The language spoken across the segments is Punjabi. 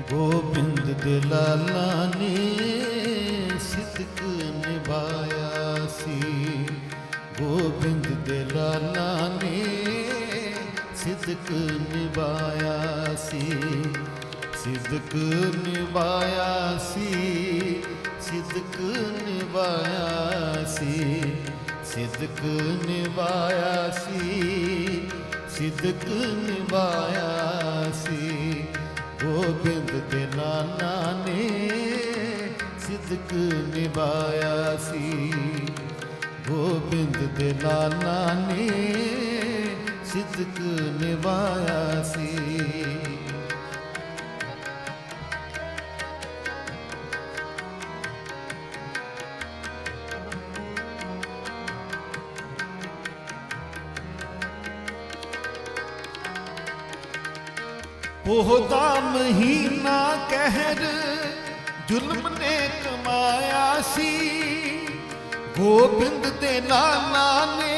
ਗੋਬਿੰਦ ਦੇ ਲਾਲਾ ਨੇ ਸਿਦਕ ਨਿਭਾਇਆ ਸੀ। ਗੋਬਿੰਦ ਦੇ ਲਾਲਾ ਨੇ ਸਿਦਕ ਨਿਭਾਇਆ ਸੀ। ਸਿਦਕ ਨਿਭਾਇਆ ਸੀ। ਸਿਦਕ ਨਿਭਾਇਆ ਸੀ। ਸਿੱਧਕ ਨਿਭਾਇਆ ਸੀ। ਸਿਦਕ ਨਿਭਾਇਆ ਸੀ। ਗੋਬਿੰਦ ਦੇ ਨਾਨਾ ਨੇ ਸਿਦਕ ਨਿਭਾਇਆ ਸੀ। ਗੋਬਿੰਦ ਦੇ ਨਾਨਾ ਨੇ ਸਿਦਕ ਨਿਭਾਇਆ ਸੀ। ਉਹਦਾ ਮਹੀਨਾ ਕਹਿਰ, ਜ਼ੁਲਮ ਨੇ ਕਮਾਇਆ ਸੀ। ਗੋਬਿੰਦ ਦੇ ਨਾਨਾ ਨੇ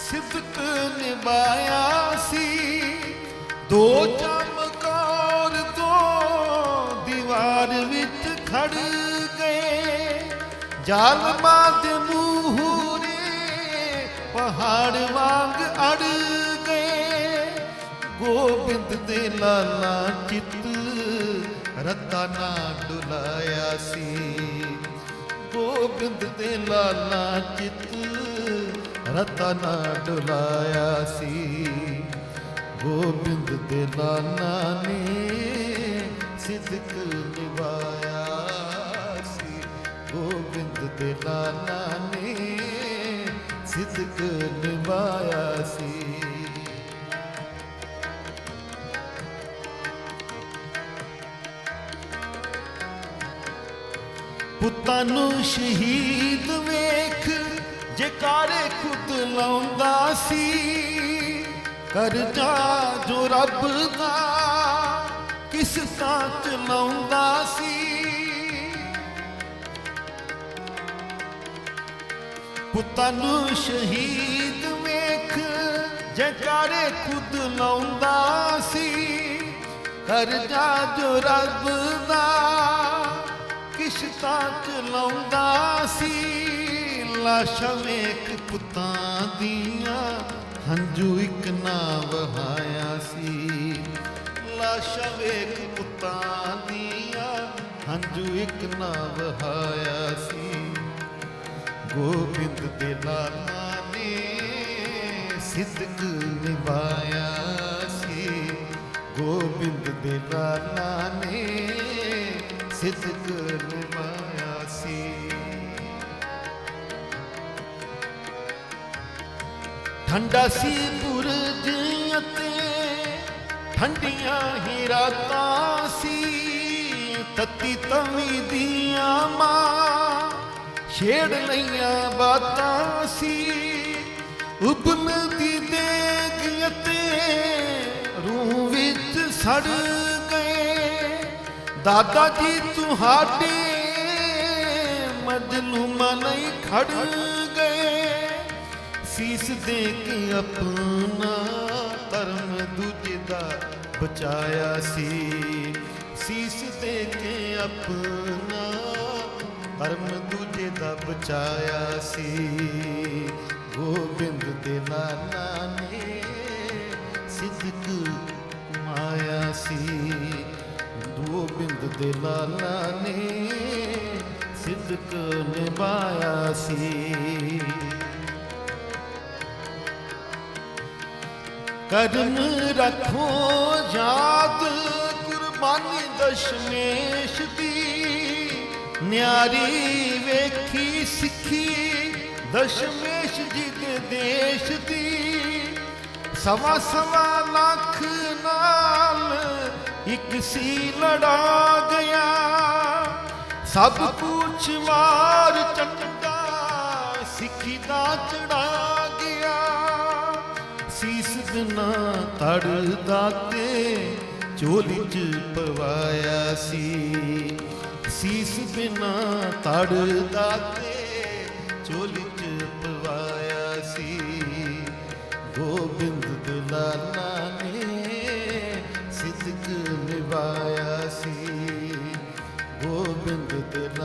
ਸਿਦਕ ਨਿਭਾਇਆ ਸੀ। ਦੋ ਚਮਕੌਰ ਤੋਂ ਦੀਵਾਰ ਵਿੱਚ ਖੜ ਗਏ। ਜ਼ਾਲਮਾਂ ਦੇ ਮੂਹਰੇ ਪਹਾੜ ਵਾਂਗ ਅੜ ਗੋਬਿੰਦ ਦੇ ਲਾਲਾ ਚਿੱਤ ਰਤਾ ਨਾ ਡੁਲਾਇਆ ਸੀ। ਗੋਬਿੰਦ ਦੇ ਲਾਲਾ ਚਿੱਤ ਰਤਾ ਨਾ ਡੁਲਾਇਆ ਸੀ। ਗੋਬਿੰਦ ਦੇ ਲਾਲਾ ਨੇ ਸਿਦਕ ਨਿਭਾਇਆ ਸੀ। ਗੋਬਿੰਦ ਦੇ ਲਾਲਾ ਨੇ ਸਿਦਕ ਨਿਭਾਇਆ ਸੀ। ਪੁੱਤਾਂ ਨੂੰ ਸ਼ਹੀਦ ਵੇਖ, ਜਕਾਰੇ ਖੁਦ ਲਾਉਂਦਾ ਸੀ। ਕਰਜ਼ਾ ਜੋ ਰੱਬ ਦਾ, ਕਿਸ ਤਾਂ ਲਾਉਂਦਾ ਸੀ। ਪੁੱਤਾਂ ਨੂੰ ਸ਼ਹੀਦ ਵੇਖ, ਜਕਾਰੇ ਖੁਦ ਲਾਉਂਦਾ ਸੀ। ਕਰਜ਼ਾ ਜੋ ਰੱਬ ਦਾ ਕਿਸ਼ਤਾਂ ਚਲਾਉਂਦਾ ਸੀ, ਲਾਸ਼ਾਂ ਵੇਖ ਪੁੱਤਾਂ ਦੀਆਂ, ਹੰਝੂ ਇੱਕ ਨਾ ਵਹਾਇਆ ਸੀ। ਲਾਸ਼ਾਂ ਵੇਖ ਪੁੱਤਾਂ ਦੀਆਂ, ਹੰਝੂ ਇੱਕ ਨਾ ਵਹਾਇਆ ਸੀ। ਗੋਬਿੰਦ ਦੇ ਲਾਲਾ ਨੇ ਸਿਦਕ ਨਿਭਾਇਆ ਸੀ। ਗੋਬਿੰਦ ਦੇ ਲਾਲਾ ਨੇ ਸਿਦਕ ਨਿਭਾਇਆ ਸੀ। ਠੰਡਾ ਸੀ ਬੁਰਜ ਅਤੇ ਠੰਡੀਆਂ ਹੀ ਰਾਤਾਂ ਸੀ। ਤਤੀ ਤਵੀ ਦੀਆਂ ਮਾਂ ਛੇੜ ਲਈਆਂ ਬਾਤਾਂ ਸੀ। ਉਬਲਦੀ ਦੇਗ ਅਤੇ ਰੂਹ ਵਿੱਚ ਸੜ ਦਾਦਾ ਜੀ ਤੁਹਾਡੇ ਮਜਲੂਮਾਂ ਨਹੀਂ ਖੜ ਗਏ। ਸੀਸ ਦੇ ਕੇ ਆਪਣਾ ਧਰਮ ਦੂਜੇ ਦਾ ਬਚਾਇਆ ਸੀ। ਸੀਸ ਦੇ ਕੇ ਆਪਣਾ ਧਰਮ ਦੂਜੇ ਦਾ ਬਚਾਇਆ ਸੀ। ਗੋਬਿੰਦ ਦੇ ਨਾਨਾ ਨੇ ਸਿੱਧਕ ਗੋਬਿੰਦ ਨੇ ਸਿੱਧਕ ਨਿਭਾਇਆ ਸੀ। ਕਦਮ ਰੱਖੋ ਯਾਦ, ਕੁਰਬਾਨੀ ਦਸ਼ਮੇਸ਼ ਦੀ। ਨਿਆਰੀ ਵੇਖੀ ਸਿੱਖੀ ਦਸ਼ਮੇਸ਼ ਜੀ ਦੇ ਦੇਸ਼ ਦੀ। ਸਵਾ ਸਵਾ ਲੱਖ ਨਾਲ ਇੱਕ ਸੀ ਲੜਾ ਗਿਆ। ਸਭ ਕੁਛ ਮਾਰ ਚੰਡਾ ਸਿੱਖੀ ਦਾ ਚੜਾ ਗਿਆ। ਸੀਸ ਬਿਨਾ ਤੜਦਾ ਤੇ ਚੋਲੀ ਚ ਪਵਾਇਆ ਸੀ। ਸੀਸ ਬਿਨਾ ਤੜਦਾ ਤੇ ਝੋਲੀ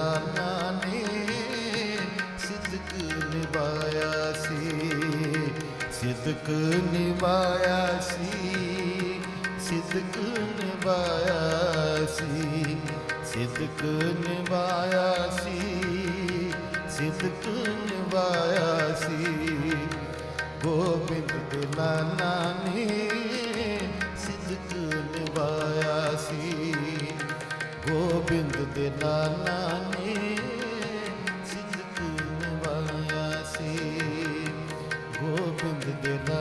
ਦੇ ਨਾਨਾ ਨੇ ਸਿਦਕ ਨਿਭਾਇਆ ਸੀ ਸਿੱਧਕ ਨਿਭਾਇਆ ਸੀ ਸਿੱਧਕ ਨਿਭਾਇਆ ਸੀ ਸਿੱਧਕ ਨਿਭਾਇਆ ਸੀ ਸਿੱਧਕ ਨਿਭਾਇਆ ਸੀ। ਗੋਬਿੰਦ ਦੇ ਨਾਨਾ ਨੇ ਸਿਦਕ ਨਿਭਾਇਆ ਸੀ, ਗੋਬਿੰਦ ਦੇ ਨਾਨਾ did love.